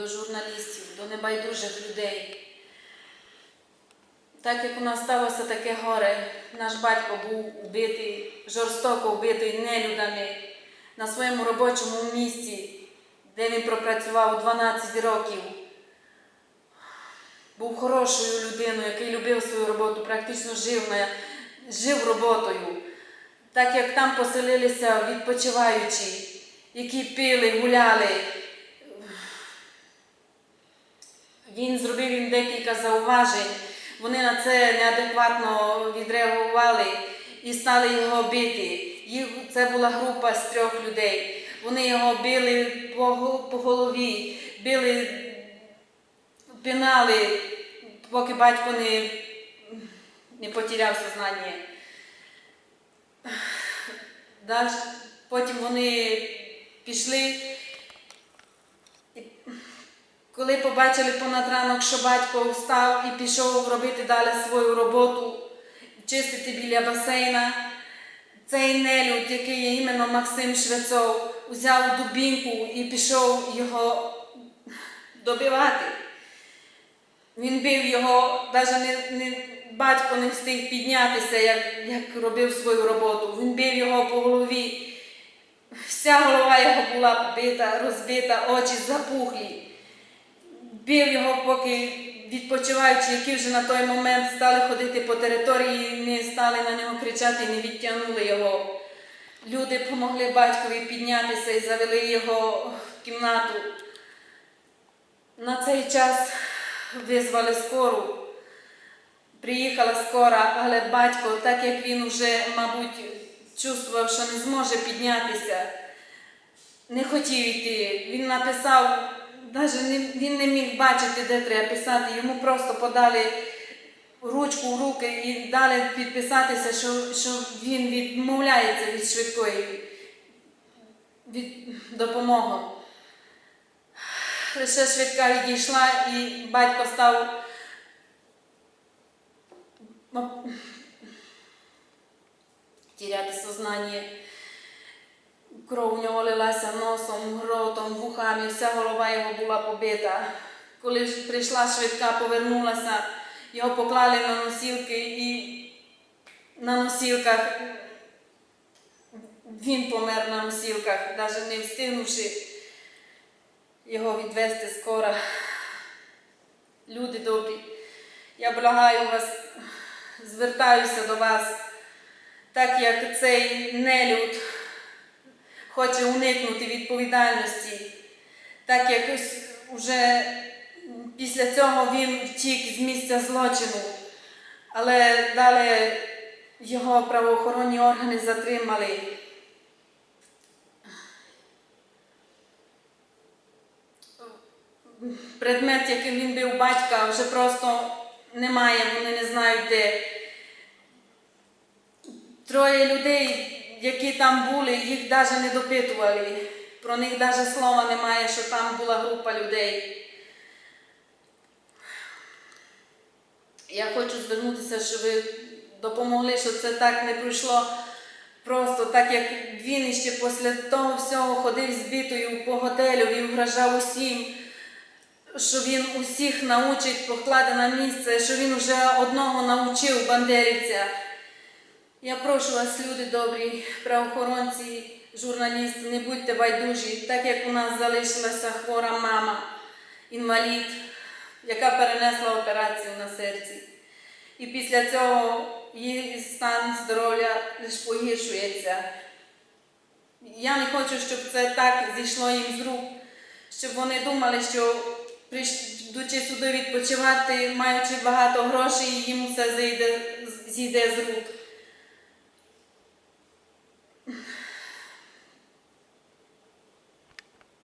до журналістів, до небайдужих людей. Так як у нас сталося таке горе, наш батько був убитий, жорстоко вбитий нелюдами на своєму робочому місці, де він пропрацював 12 років. Був хорошою людиною, який любив свою роботу, практично жив, жив роботою. Так як там поселилися відпочиваючі, які пили, гуляли. Він зробив їм декілька зауважень. Вони на це неадекватно відреагували і стали його бити. Їх, це була група з трьох людей. Вони його били по, по голові, били, пинали, поки батько не, не потеряв сознання. Потім вони пішли. Коли побачили понад ранок, що батько встав і пішов робити далі свою роботу, чистити біля басейна, цей нелюд, який є іменно Максим Швецов, взяв дубінку і пішов його добивати. Він бив його, навіть не, не, батько не встиг піднятися, як, як робив свою роботу. Він бив його по голові. Вся голова його була побита, розбита, очі запухлі. Бив його, поки відпочиваючи, які вже на той момент стали ходити по території, не стали на нього кричати, не відтягнули його. Люди допомогли батькові піднятися і завели його в кімнату. На цей час визвали скору. Приїхала скора, але батько, так як він вже, мабуть, чувствував, що не зможе піднятися, не хотів йти. Він написав, навіть не, він не міг бачити, де треба писати. Йому просто подали ручку в руки і дали підписатися, що, що він відмовляється від швидкої від допомоги. Лише швидка відійшла і батько став тіряти нього лилася носом, ротом, вухами, вся голова його була побита. Коли прийшла швидка, повернулася, його поклали на носілки і на носілках він помер на носілках, навіть не встигнувши його відвести скоро. Люди добрі, я благаю вас, звертаюся до вас, так як цей нелюд хоче уникнути відповідальності, так як ось уже після цього він втік з місця злочину, але далі його правоохоронні органи затримали. Предмет, яким він бив батька, вже просто немає, вони не знають де. Троє людей, які там були, їх навіть не допитували. Про них навіть слова немає, що там була група людей. Я хочу звернутися, щоб ви допомогли, щоб це так не пройшло просто так, як він іще після того всього ходив збитою по готелю і вражав усім, що він усіх научить покладе на місце, що він вже одного навчив бандерівця. Я прошу вас, люди добрі, правоохоронці, журналісти, не будьте байдужі, так як у нас залишилася хвора мама, інвалід, яка перенесла операцію на серці. І після цього її стан здоров'я лише погіршується. Я не хочу, щоб це так зійшло їм з рук, щоб вони думали, що прийш- йдучи сюди відпочивати, маючи багато грошей, їм це зійде, зійде з рук.